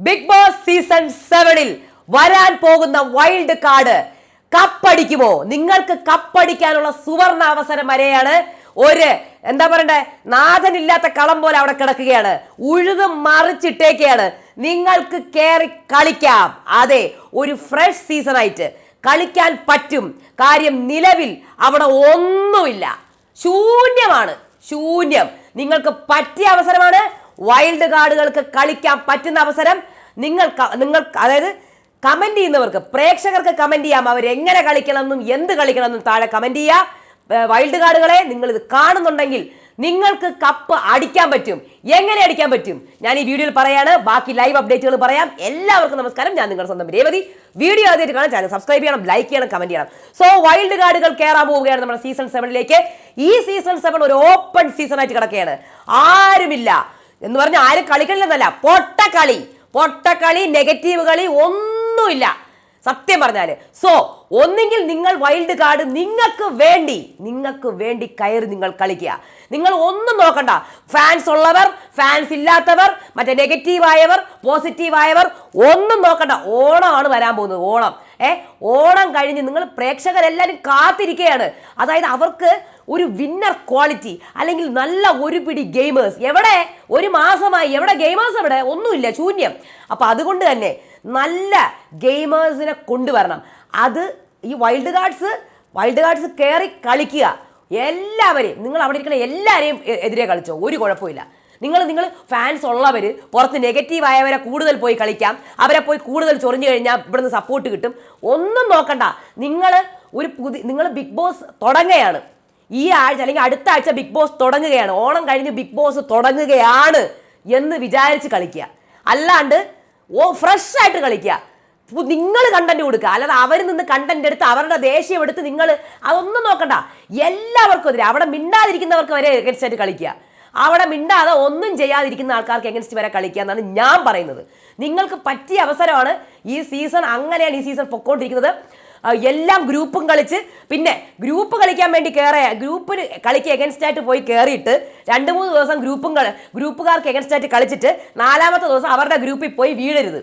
Big boss season സെവനിൽ വരാൻ പോകുന്ന വൈൽഡ് കാർഡ് കപ്പടിക്കുമോ? നിങ്ങൾക്ക് കപ്പടിക്കാനുള്ള സുവർണ അവസരം വരെയാണ്. ഒരു എന്താ പറയണ്ടേ? നാഥനില്ലാത്ത കളം പോലെ അവിടെ കിടക്കുകയാണ്. ഉഴുത് മറിച്ചിട്ടേക്കാണ്. നിങ്ങൾക്ക് കയറി കളിക്കാം. അതെ ഒരു ഫ്രഷ് സീസൺ ആയിട്ട് കളിക്കാൻ പറ്റും. കാര്യം നിലവിൽ അവിടെ ഒന്നുമില്ല. ശൂന്യമാണ്. ശൂന്യം. നിങ്ങൾക്ക് പറ്റിയ അവസരമാണ് വൈൽഡ് കാർഡുകൾക്ക് കളിക്കാൻ പറ്റുന്ന അവസരം നിങ്ങൾ നിങ്ങൾ അതായത് കമന്റ് ചെയ്യുന്നവർക്ക് പ്രേക്ഷകർക്ക് കമന്റ് ചെയ്യാം. അവർ എങ്ങനെ കളിക്കണമെന്നും എന്ത് കളിക്കണമെന്നും താഴെ കമന്റ് ചെയ്യുക വൈൽഡ് കാർഡുകളെ നിങ്ങൾ ഇത് കാണുന്നുണ്ടെങ്കിൽ നിങ്ങൾക്ക് കപ്പ് അടിക്കാൻ പറ്റും. എങ്ങനെ അടിക്കാൻ പറ്റും? ഞാൻ ഈ വീഡിയോയിൽ പറയാണ്. ബാക്കി ലൈവ് അപ്ഡേറ്റുകൾ പറയാം. എല്ലാവർക്കും നമസ്കാരം. ഞാൻ നിങ്ങളുടെ സ്വന്തം രേവതി. വീഡിയോ ആദ്യമായിട്ട് കാണാൻ ചാനൽ സബ്സ്ക്രൈബ് ചെയ്യണം ലൈക്ക് ചെയ്യണം കമന്റ് ചെയ്യണം. സോ വൈൽഡ് കാർഡുകൾ കയറാൻ പോവുകയാണ് നമ്മുടെ സീസൺ സെവനിലേക്ക് ഈ സീസൺ സെവൻ ഒരു ഓപ്പൺ സീസൺ ആയിട്ട് കിടക്കുകയാണ്. ആരുമില്ല. എന്ന് പറഞ്ഞാൽ ആരും കളിക്കണില്ലെന്നല്ല പൊട്ടക്കളി പൊട്ടക്കളി നെഗറ്റീവ് കളി ഒന്നുമില്ല. സത്യം പറഞ്ഞാൽ സോ ഒന്നെങ്കിൽ നിങ്ങൾ വൈൽഡ് കാർഡ് നിങ്ങൾക്ക് വേണ്ടി നിങ്ങൾക്ക് വേണ്ടി കയറി നിങ്ങൾ കളിക്കുക. നിങ്ങൾ ഒന്നും നോക്കണ്ട. ഫാൻസ് ഉള്ളവർ ഫാൻസ് ഇല്ലാത്തവർ മറ്റേ നെഗറ്റീവായവർ പോസിറ്റീവായവർ ഒന്നും നോക്കണ്ട. ഓണമാണ് വരാൻ പോകുന്നത് ഓണം. ഏ ഓണം കഴിഞ്ഞ് നിങ്ങൾ പ്രേക്ഷകരെല്ലാവരും കാത്തിരിക്കുകയാണ്. അതായത് അവർക്ക് ഒരു വിന്നർ ക്വാളിറ്റി അല്ലെങ്കിൽ നല്ല ഒരു പിടി ഗെയിമേഴ്സ് എവിടെ? ഒരു മാസമായി. എവിടെ? ഗെയിമേഴ്സ് എവിടെ? ഒന്നുമില്ല. ശൂന്യം. അപ്പോൾ അതുകൊണ്ട് തന്നെ നല്ല ഗെയിമേഴ്സിനെ കൊണ്ടുവരണം. അത് ഈ വൈൽഡ് കാർഡ്സ് വൈൽഡ് കാർഡ്സ് കയറി കളിക്കുക. എല്ലാവരെയും നിങ്ങൾ അവിടെ ഇരിക്കുന്ന എല്ലാവരെയും എതിരെ കളിച്ചോ. ഒരു കുഴപ്പമില്ല. നിങ്ങൾ നിങ്ങൾ ഫാൻസ് ഉള്ളവർ പുറത്ത് നെഗറ്റീവ് ആയവരെ കൂടുതൽ പോയി കളിക്കാം. അവരെ പോയി കൂടുതൽ ചൊറിഞ്ഞു കഴിഞ്ഞാൽ ഇവിടുന്ന് സപ്പോർട്ട് കിട്ടും. ഒന്നും നോക്കണ്ട. നിങ്ങൾ ഒരു പുതിയ നിങ്ങൾ ബിഗ് ബോസ് തുടങ്ങുകയാണ്. ഈ ആഴ്ച അല്ലെങ്കിൽ അടുത്ത ആഴ്ച ബിഗ് ബോസ് തുടങ്ങുകയാണ്. ഓണം കഴിഞ്ഞ് ബിഗ് ബോസ് തുടങ്ങുകയാണ് എന്ന് വിചാരിച്ച് കളിക്കുക. അല്ലാണ്ട് ഓ ഫ്രഷ് ആയിട്ട് കളിക്കുക. നിങ്ങൾ കണ്ടന്റ് കൊടുക്കുക. അല്ലാതെ അവർ നിന്ന് കണ്ടന്റ് എടുത്ത് അവരുടെ ദേഷ്യം എടുത്ത് നിങ്ങൾ അതൊന്നും നോക്കണ്ട. എല്ലാവർക്കും എതിരെ. അവിടെ മിണ്ടാതിരിക്കുന്നവർക്ക് വരെ എഗൻസ്റ്റ് ആയിട്ട് കളിക്കുക. അവിടെ മിണ്ടാതെ ഒന്നും ചെയ്യാതിരിക്കുന്ന ആൾക്കാർക്ക് എഗൻസ്റ്റ് വരെ കളിക്കുക എന്നാണ് ഞാൻ പറയുന്നത്. നിങ്ങൾക്ക് പറ്റിയ അവസരമാണ് ഈ സീസൺ അങ്ങനെയാണ് ഈ സീസൺ പൊക്കോണ്ടിരിക്കുന്നത്. എല്ലാം ഗ്രൂപ്പും കളിച്ച് പിന്നെ ഗ്രൂപ്പ് കളിക്കാൻ വേണ്ടി കയറ ഗ്രൂപ്പിന് കളിക്ക് എഗൻസ്റ്റ് ആയിട്ട് പോയി കയറിയിട്ട് രണ്ട് മൂന്ന് ദിവസം ഗ്രൂപ്പും ഗ്രൂപ്പുകാർക്ക് എഗൻസ്റ്റ് ആയിട്ട് കളിച്ചിട്ട് നാലാമത്തെ ദിവസം അവരുടെ ഗ്രൂപ്പിൽ പോയി വീഴരുത്.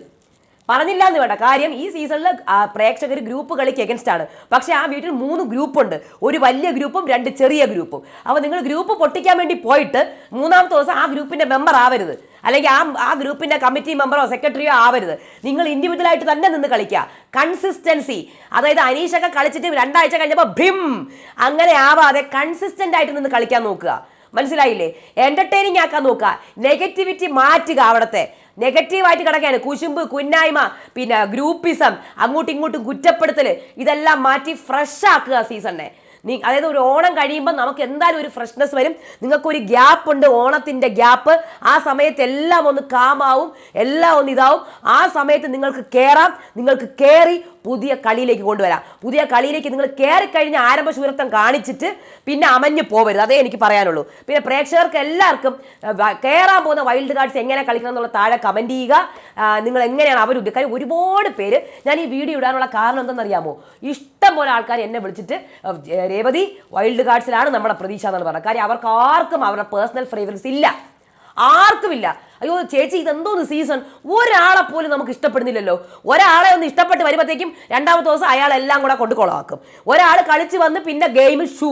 പറഞ്ഞില്ല എന്ന് വേണ്ട കാര്യം ഈ സീസണിൽ പ്രേക്ഷകർ ഗ്രൂപ്പ് കളിക്ക് എഗൻസ്റ്റ് ആണ്. പക്ഷേ ആ വീട്ടിൽ മൂന്ന് ഗ്രൂപ്പ് ഉണ്ട് ഒരു വലിയ ഗ്രൂപ്പും രണ്ട് ചെറിയ ഗ്രൂപ്പും. അപ്പോൾ നിങ്ങൾ ഗ്രൂപ്പ് പൊട്ടിക്കാൻ വേണ്ടി പോയിട്ട് മൂന്നാമത്തെ ദിവസം ആ ഗ്രൂപ്പിന്റെ മെമ്പർ ആവരുത്. അല്ലെങ്കിൽ ആ ആ ഗ്രൂപ്പിന്റെ കമ്മിറ്റി മെമ്പറോ സെക്രട്ടറിയോ ആവരുത്. നിങ്ങൾ ഇൻഡിവിജ്വലായിട്ട് തന്നെ നിന്ന് കളിക്കുക. കൺസിസ്റ്റൻസി അതായത് അനീഷൊക്കെ കളിച്ചിട്ട് രണ്ടാഴ്ച കഴിഞ്ഞപ്പോൾ ഭിം അങ്ങനെ ആവാതെ കൺസിസ്റ്റന്റ് ആയിട്ട് നിന്ന് കളിക്കാൻ നോക്കുക. മനസ്സിലായില്ലേ? എന്റർടൈനിങ് ആക്കാൻ നോക്കുക. നെഗറ്റിവിറ്റി മാറ്റുക അവിടത്തെ. നെഗറ്റീവായിട്ട് കിടക്കുകയാണ്. കുശുമ്പ് കുന്നായ്മ പിന്നെ ഗ്രൂപ്പിസം അങ്ങോട്ടും ഇങ്ങോട്ടും കുറ്റപ്പെടുത്തൽ ഇതെല്ലാം മാറ്റി ഫ്രഷ് ആക്കുക സീസണിനെ. നീ അതായത് ഒരു ഓണം കഴിയുമ്പോൾ നമുക്ക് എന്തായാലും ഒരു ഫ്രഷ്നെസ് വരും. നിങ്ങൾക്കൊരു ഗ്യാപ്പ് ഉണ്ട് ഓണത്തിന്റെ ഗ്യാപ്പ് ആ സമയത്ത് എല്ലാം ഒന്ന് കാമാവും എല്ലാം ഒന്ന് ഇതാവും. ആ സമയത്ത് നിങ്ങൾക്ക് കയറാം നിങ്ങൾക്ക് കയറി പുതിയ കളിയിലേക്ക് കൊണ്ടുവരാം. പുതിയ കളിയിലേക്ക് നിങ്ങൾ കയറി കഴിഞ്ഞ ആരംഭ ശൂരത്വം കാണിച്ചിട്ട് പിന്നെ അമഞ്ഞു പോവരുത്. അതേ എനിക്ക് പറയാനുള്ളൂ. പിന്നെ പ്രേക്ഷകർക്ക് എല്ലാവർക്കും കയറാൻ പോകുന്ന വൈൽഡ് കാർഡ്സ് എങ്ങനെ കളിക്കണം എന്നുള്ള താഴെ കമന്റ് ചെയ്യുക. നിങ്ങൾ എങ്ങനെയാണ് അവർ കാര്യം ഒരുപാട് പേര് ഞാൻ ഈ വീഡിയോ ഇടാനുള്ള കാരണം എന്തെന്നറിയാമോ? ഇഷ്ടം പോലെ ആൾക്കാർ എന്നെ വിളിച്ചിട്ട് രേവതി വൈൽഡ് കാർഡ്സിലാണ് നമ്മുടെ പ്രതീക്ഷ എന്നാണ് പറഞ്ഞത്. കാര്യം അവർക്ക് ആർക്കും അവരുടെ പേഴ്സണൽ ഫ്രേവറൻസ് ഇല്ല. ആർക്കുമില്ല. അയ്യോ ചേച്ചി ഇതെന്തോന്ന് സീസൺ ഒരാളെ പോലും നമുക്ക് ഇഷ്ടപ്പെടുന്നില്ലല്ലോ. ഒരാളെ ഒന്ന് ഇഷ്ടപ്പെട്ട് വരുമ്പോഴത്തേക്കും രണ്ടാമത്തെ ദിവസം അയാളെല്ലാം കൂടെ കൊണ്ട് കൊളവാക്കും. ഒരാൾ കളിച്ച് വന്ന് പിന്നെ ഗെയിം ഷൂ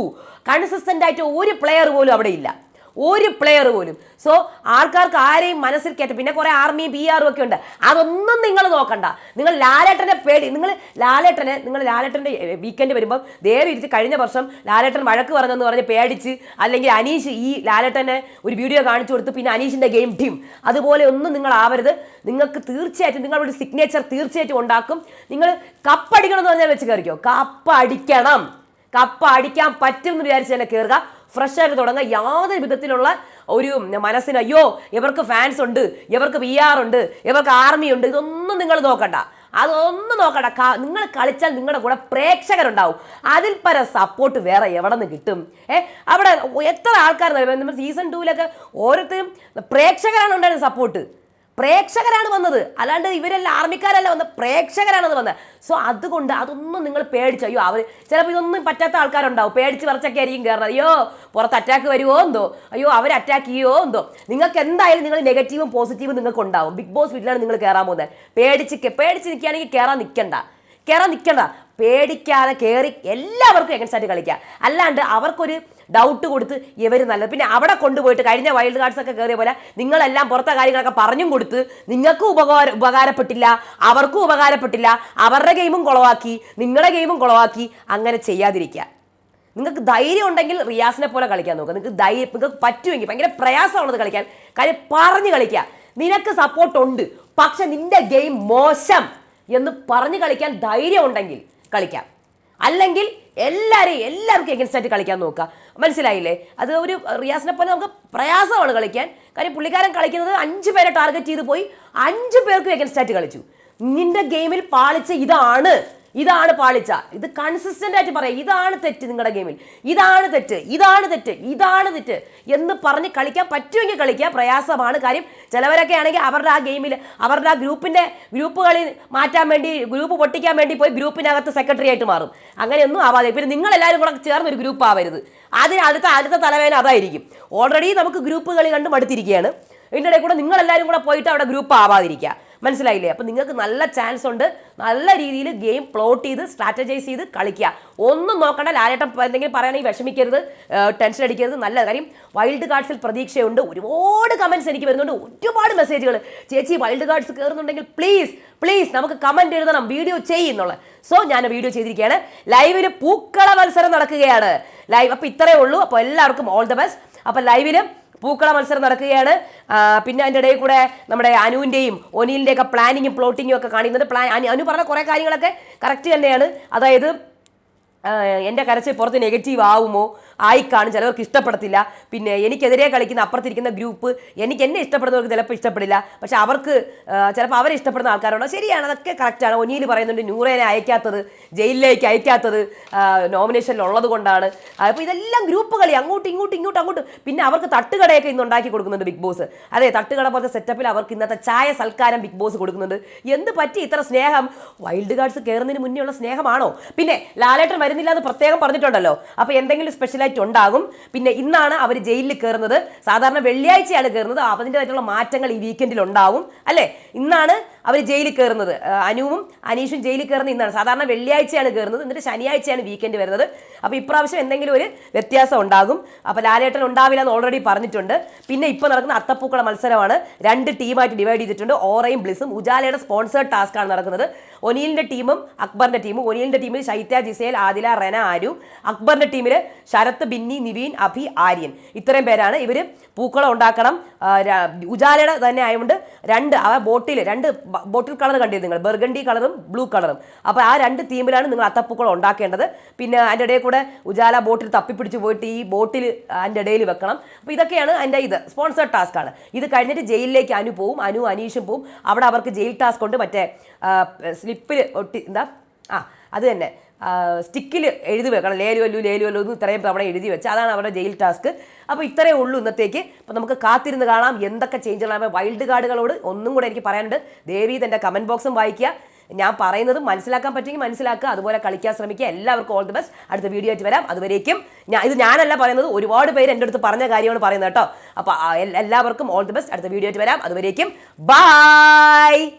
കൺസിസ്റ്റന്റ് ആയിട്ട് ഒരു പ്ലെയർ പോലും അവിടെ ഇല്ല. ഒരു പ്ലെയർ പോലും. സോ ആൾക്കാർക്ക് ആരെയും മനസ്സിൽ കയറ്റും പിന്നെ കുറെ ആർമി ബി ആറും ഒക്കെ ഉണ്ട്. അതൊന്നും നിങ്ങൾ നോക്കണ്ട. നിങ്ങൾ ലാലേട്ടനെ പേടി നിങ്ങൾ ലാലേട്ടനെ നിങ്ങൾ ലാലേട്ടന്റെ വീക്കെൻഡ് വരുമ്പോൾ ദേവി ഇരുത്തി കഴിഞ്ഞ വർഷം ലാലേട്ടൻ വഴക്ക് പറഞ്ഞെന്ന് പറഞ്ഞ് പേടിച്ച് അല്ലെങ്കിൽ അനീഷ് ഈ ലാലേട്ടനെ ഒരു വീഡിയോ കാണിച്ചു കൊടുത്ത് പിന്നെ അനീഷിന്റെ ഗെയിം ടീം അതുപോലെ ഒന്നും നിങ്ങൾ ആവരുത്. നിങ്ങൾക്ക് തീർച്ചയായിട്ടും നിങ്ങളുടെ സിഗ്നേച്ചർ തീർച്ചയായിട്ടും ഉണ്ടാക്കും. നിങ്ങൾ കപ്പടിക്കണം എന്ന് പറഞ്ഞാൽ വെച്ച് കയറിക്കോ കപ്പടിക്കണം. കപ്പ അടിക്കാൻ പറ്റും എന്ന് വിചാരിച്ച് തന്നെ കയറുക ഫ്രഷ് ആയിട്ട് തുടങ്ങുക യാതൊരു വിധത്തിലുള്ള ഒരു മനസ്സിന് അയ്യോ ഇവർക്ക് ഫാൻസ് ഉണ്ട് ഇവർക്ക് പി ആർ ഉണ്ട് ഇവർക്ക് ആർമി ഉണ്ട് ഇതൊന്നും നിങ്ങൾ നോക്കണ്ട. അതൊന്നും നോക്കണ്ട. നിങ്ങൾ കളിച്ചാൽ നിങ്ങളുടെ കൂടെ പ്രേക്ഷകരുണ്ടാവും. അതിൽ പര സപ്പോർട്ട് വേറെ എവിടെ നിന്ന് കിട്ടും? ഏ അവിടെ എത്ര ആൾക്കാർ സീസൺ ടൂവിലൊക്കെ ഓരോരുത്തരും പ്രേക്ഷകരാണ് ഉണ്ടായിരുന്നത് സപ്പോർട്ട് പ്രേക്ഷകരാണ് വന്നത്. അല്ലാണ്ട് ഇവരെല്ലാം ആർമിക്കാരല്ല വന്നത്. പ്രേക്ഷകരാണ് അത് വന്നത്. സോ അതുകൊണ്ട് അതൊന്നും നിങ്ങൾ പേടിച്ചു അയ്യോ അവർ ചിലപ്പോൾ ഇതൊന്നും പറ്റാത്ത ആൾക്കാരുണ്ടാവും. പേടിച്ച് വിറച്ചൊക്കെ ആയിരിക്കും കയറുന്നത് അയ്യോ പുറത്ത് അറ്റാക്ക് വരുമോ എന്തോ? അയ്യോ അവർ അറ്റാക്ക് ചെയ്യുമോ എന്തോ? നിങ്ങൾക്ക് എന്തായാലും നിങ്ങൾ നെഗറ്റീവും പോസിറ്റീവും നിങ്ങൾക്ക് ഉണ്ടാവും. ബിഗ് ബോസ് വീട്ടിലാണ് നിങ്ങൾ കയറാൻ പോകുന്നത്. പേടിച്ച് പേടിച്ച് നിൽക്കുകയാണെങ്കിൽ കയറാൻ നിൽക്കണ്ട. കയറാൻ നിൽക്കണ്ട. പേടിക്കാതെ കയറി എല്ലാവർക്കും എഗൻസ്റ്റ് ആയിട്ട് കളിക്കുക അല്ലാണ്ട് അവർക്കൊരു ഡൗട്ട് കൊടുത്ത് ഇവർ നല്ലത് പിന്നെ അവിടെ കൊണ്ടുപോയിട്ട് കഴിഞ്ഞ വൈൽഡ് കാർഡ്സ് ഒക്കെ കയറിയ പോലെ നിങ്ങളെല്ലാം പുറത്തെ കാര്യങ്ങളൊക്കെ പറഞ്ഞും കൊടുത്ത് നിങ്ങൾക്കും ഉപകാര ഉപകാരപ്പെട്ടില്ല അവർക്കും ഉപകാരപ്പെട്ടില്ല അവരുടെ ഗെയിമും കുളവാക്കി നിങ്ങളുടെ ഗെയിമും കുളവാക്കി അങ്ങനെ ചെയ്യാതിരിക്കുക. നിങ്ങൾക്ക് ധൈര്യം ഉണ്ടെങ്കിൽ റിയാസിനെ പോലെ കളിക്കാൻ നോക്കുക നിങ്ങൾക്ക് ധൈര്യം നിങ്ങൾക്ക് പറ്റുമെങ്കിൽ ഭയങ്കര പ്രയാസമാണത് കളിക്കാൻ. കാര്യം പറഞ്ഞ് കളിക്കുക. നിനക്ക് സപ്പോർട്ട് ഉണ്ട്. പക്ഷെ നിന്റെ ഗെയിം മോശം എന്ന് പറഞ്ഞ് കളിക്കാൻ ധൈര്യം ഉണ്ടെങ്കിൽ കളിക്കാം. അല്ലെങ്കിൽ എല്ലാവരെയും എല്ലാവർക്കും എഗൻസ്റ്റ് ആയിട്ട് കളിക്കാൻ നോക്കുക. മനസ്സിലായില്ലേ? അത് ഒരു റിയാസിനെ പോലെ നമുക്ക് പ്രയാസമാണ് കളിക്കാൻ. കാര്യം പുള്ളിക്കാരൻ കളിക്കുന്നത് അഞ്ച് പേരെ ടാർഗറ്റ് ചെയ്ത് പോയി അഞ്ച് പേർക്കും എഗൻസ്റ്റ് ആയിട്ട് കളിച്ചു. നിന്റെ ഗെയിമിൽ പാളിച്ച ഇതാണ്. ഇതാണ് പാളിച്ച. ഇത് കൺസിസ്റ്റന്റ് ആയിട്ട് പറയാം. ഇതാണ് തെറ്റ് നിങ്ങളുടെ ഗെയിമിൽ ഇതാണ് തെറ്റ്. ഇതാണ് തെറ്റ്. ഇതാണ് തെറ്റ്. എന്ന് പറഞ്ഞ് കളിക്കാൻ പറ്റുമെങ്കിൽ കളിക്കുക. പ്രയാസമാണ് കാര്യം. ചിലവരൊക്കെ ആണെങ്കിൽ അവരുടെ ആ ഗെയിമിൽ അവരുടെ ആ ഗ്രൂപ്പിന്റെ ഗ്രൂപ്പുകളിൽ മാറ്റാൻ വേണ്ടി ഗ്രൂപ്പ് പൊട്ടിക്കാൻ വേണ്ടി പോയി ഗ്രൂപ്പിനകത്ത് സെക്രട്ടറി ആയിട്ട് മാറും. അങ്ങനെയൊന്നും ആവാതെ. പിന്നെ നിങ്ങൾ എല്ലാവരും കൂടെ ചേർന്ന് ഒരു ഗ്രൂപ്പ് ആവരുത്. അതിന് അടുത്ത അടുത്ത തലവേന അതായിരിക്കും. ഓൾറെഡി നമുക്ക് ഗ്രൂപ്പ് കളി കണ്ട് മടുത്തിരിക്കുകയാണ് ഇതിന്റെ ഇടയിൽ കൂടെ നിങ്ങളെല്ലാവരും കൂടെ പോയിട്ട് അവിടെ ഗ്രൂപ്പ് ആവാതിരിക്കുക. മനസ്സിലായില്ലേ? അപ്പം നിങ്ങൾക്ക് നല്ല ചാൻസ് ഉണ്ട്. നല്ല രീതിയിൽ ഗെയിം പ്ലോട്ട് ചെയ്ത് സ്ട്രാറ്റജൈസ് ചെയ്ത് കളിക്കുക. ഒന്നും നോക്കണ്ട. ലാലേട്ടം എന്തെങ്കിലും പറയുകയാണെങ്കിൽ വിഷമിക്കരുത്. ടെൻഷൻ അടിക്കരുത്. നല്ല കാര്യം വൈൽഡ് കാർഡ്സിൽ പ്രതീക്ഷയുണ്ട്. ഒരുപാട് കമൻസ് എനിക്ക് വരുന്നുണ്ട്. ഒരുപാട് മെസ്സേജുകൾ ചേച്ചി വൈൽഡ് കാർഡ്സ് കയറുന്നുണ്ടെങ്കിൽ പ്ലീസ് പ്ലീസ് നമുക്ക് കമന്റ് എഴുതണം. വീഡിയോ ചെയ്യുന്നുള്ള സോ ഞാൻ വീഡിയോ ചെയ്തിരിക്കുകയാണ്. ലൈവിൽ പൂക്കള മത്സരം നടക്കുകയാണ്. ലൈവ് അപ്പോൾ ഇത്രയേ ഉള്ളൂ. അപ്പോൾ എല്ലാവർക്കും ഓൾ ദ ബെസ്റ്റ് അപ്പോൾ ലൈവിലും പൂക്കള മത്സരം നടക്കുകയാണ്. പിന്നെ അതിന്റെ ഇടയിൽ കൂടെ നമ്മുടെ അനുവിന്റെയും ഒനിലിന്റെയൊക്കെ പ്ലാനിങ്ങും പ്ലോട്ടിങ്ങും ഒക്കെ കാണിക്കുന്നുണ്ട്. പ്ലാൻ അനു പറഞ്ഞ കുറേ കാര്യങ്ങളൊക്കെ കറക്റ്റ് തന്നെയാണ്. അതായത് എന്റെ കരച്ചിൽ പുറത്ത് നെഗറ്റീവ് ആവുമോ? ആയി ആയിക്കാണും ചിലവർക്ക് ഇഷ്ടപ്പെടത്തില്ല. പിന്നെ എനിക്കെതിരെ കളിക്കുന്ന അപ്പുറത്തിരിക്കുന്ന ഗ്രൂപ്പ് എനിക്ക് എന്നെ ഇഷ്ടപ്പെടുന്നവർക്ക് ചിലപ്പോൾ ഇഷ്ടപ്പെടില്ല. പക്ഷെ അവർക്ക് ചിലപ്പോൾ അവരെ ഇഷ്ടപ്പെടുന്ന ആൾക്കാരുണ്ടോ. ശരിയാണ് അതൊക്കെ കറക്റ്റാണ് ഒനിയിൽ പറയുന്നുണ്ട് നൂറേനെ അയക്കാത്തത് ജയിലിലേക്ക് അയക്കാത്തത് നോമിനേഷനിൽ ഉള്ളത് കൊണ്ടാണ്. അപ്പോൾ ഇതെല്ലാം ഗ്രൂപ്പ് കളി. അങ്ങോട്ടും ഇങ്ങോട്ടും ഇങ്ങോട്ടും അങ്ങോട്ടും. പിന്നെ അവർക്ക് തട്ടുകടയൊക്കെ ഇന്ന് ഉണ്ടാക്കി കൊടുക്കുന്നുണ്ട് ബിഗ് ബോസ്. അതെ തട്ടുകട പോലത്തെ സെറ്റപ്പിൽ അവർക്ക് ഇന്നത്തെ ചായ സൽക്കാരം ബിഗ് ബോസ് കൊടുക്കുന്നുണ്ട്. എന്ത് പറ്റി? ഇത്ര സ്നേഹം? വൈൽഡ് കാർഡ്സ് കയറുന്നതിന് മുന്നേ ഉള്ള സ്നേഹമാണോ? പിന്നെ ലാലേട്ടൻ വരുന്നില്ല എന്ന് പ്രത്യേകം പറഞ്ഞിട്ടുണ്ടല്ലോ. അപ്പോൾ എന്തെങ്കിലും സ്പെഷ്യലായിട്ട് ഉണ്ടാകും. പിന്നെ ഇന്നാണ് അവർ ജയിലിൽ കയറുന്നത് സാധാരണ വെള്ളിയാഴ്ചയാണ് കയറുന്നത് അതിന്റെതായിട്ടുള്ള മാറ്റങ്ങൾ ഈ വീക്കെൻഡിൽ ഉണ്ടാവും. അല്ലേ? ഇന്നാണ് അവർ ജയിലിൽ കയറുന്നത് അനുവും അനീഷും ജയിലിൽ കയറുന്നത് ഇന്നാണ്. സാധാരണ വെള്ളിയാഴ്ചയാണ് കയറുന്നത് എന്നിട്ട് ശനിയാഴ്ചയാണ് വീക്കെൻഡ് വരുന്നത്. അപ്പോൾ ഇപ്രാവശ്യം എന്തെങ്കിലും ഒരു വ്യത്യാസം ഉണ്ടാകും. അപ്പോൾ ലാലേട്ടൻ ഉണ്ടാവില്ല എന്ന് ഓൾറെഡി പറഞ്ഞിട്ടുണ്ട്. പിന്നെ ഇപ്പോൾ നടക്കുന്ന അത്തപ്പൂക്കള മത്സരമാണ്. രണ്ട് ടീമായിട്ട് ഡിവൈഡ് ചെയ്തിട്ടുണ്ട്. ഓറയും ബ്ലിസും. ഉജാലയുടെ സ്പോൺസേഡ് ടാസ്ക് ആണ് നടക്കുന്നത്. ഒനീലിന്റെ ടീമും അക്ബറിന്റെ ടീമും. ഒനീലിന്റെ ടീമിൽ ശൈത്യ ജിസേൽ ആദില റെന ആരു അക്ബറിന്റെ ടീമിൽ ശരത് ബിന്നി നിവീൻ അഭി ആര്യൻ. ഇത്രയും പേരാണ് ഇവർ പൂക്കളം ഉണ്ടാക്കണം. ഉജാലയുടെ തന്നെ ആയതുകൊണ്ട് രണ്ട് ആ ബോട്ടിൽ രണ്ട് ബോട്ടിൽ കളർ കണ്ടിരുന്നു നിങ്ങൾ. ബെർഗണ്ടി കളറും ബ്ലൂ കളറും. അപ്പോൾ ആ രണ്ട് തീമിലാണ് നിങ്ങൾ അത്തപ്പൂക്കളം ഉണ്ടാക്കേണ്ടത്. പിന്നെ അതിന്റെ ഇടയിൽ കൂടെ ഉജാല ബോട്ടിൽ തപ്പിപ്പിടിച്ച് പോയിട്ട് ഈ ബോട്ടിൽ അതിന്റെ ഇടയിൽ വെക്കണം. അപ്പോൾ ഇതൊക്കെയാണ് അതിന്റെ ഇത്. സ്പോൺസേഡ് ടാസ്ക് ആണ്. ഇത് കഴിഞ്ഞിട്ട് ജയിലിലേക്ക് അനു പോവും. അനു അനീഷും പോവും. അവിടെ അവർക്ക് ജയിൽ ടാസ്ക് ഉണ്ട്. മറ്റേ സ്ലിപ്പിൽ ഒട്ടി എന്താ? ആ അത് തന്നെ. സ്റ്റിക്കിൽ എഴുതി വെക്കണം. ലേലു വല്ലു ലേലു വല്ലു എന്ന് ഇത്രയും തവണ എഴുതി വെച്ച് അതാണ് അവരുടെ ജയിൽ ടാസ്ക്. അപ്പോൾ ഇത്രയേ ഉള്ളൂ ഇന്നത്തേക്ക്. അപ്പോൾ നമുക്ക് കാത്തിരുന്ന് കാണാം. എന്തൊക്കെ ചേഞ്ചുകളാണ് വൈൽഡ് കാർഡുകളോട് ഒന്നും കൂടെ എനിക്ക് പറയാനുണ്ട്. ദേവി തന്റെ കമന്റ് ബോക്സും വായിക്കുക. ഞാൻ പറയുന്നത് മനസ്സിലാക്കാൻ പറ്റുമെങ്കിൽ മനസ്സിലാക്കുക. അതുപോലെ കളിക്കാൻ ശ്രമിക്കുക. എല്ലാവർക്കും ഓൾ ദി ബെസ്റ്റ് അടുത്ത വീഡിയോ ആയിട്ട് വരാം. അതുവരേക്കും ഞാൻ ഇത് ഞാനല്ല പറയുന്നത്. ഒരുപാട് പേര് എന്റെ അടുത്ത് പറഞ്ഞ കാര്യമാണ് പറയുന്നത് കേട്ടോ. അപ്പോൾ എല്ലാവർക്കും ഓൾ ദി ബെസ്റ്റ് അടുത്ത വീഡിയോ ആയിട്ട് വരാം. അതുവരേക്കും. ബൈ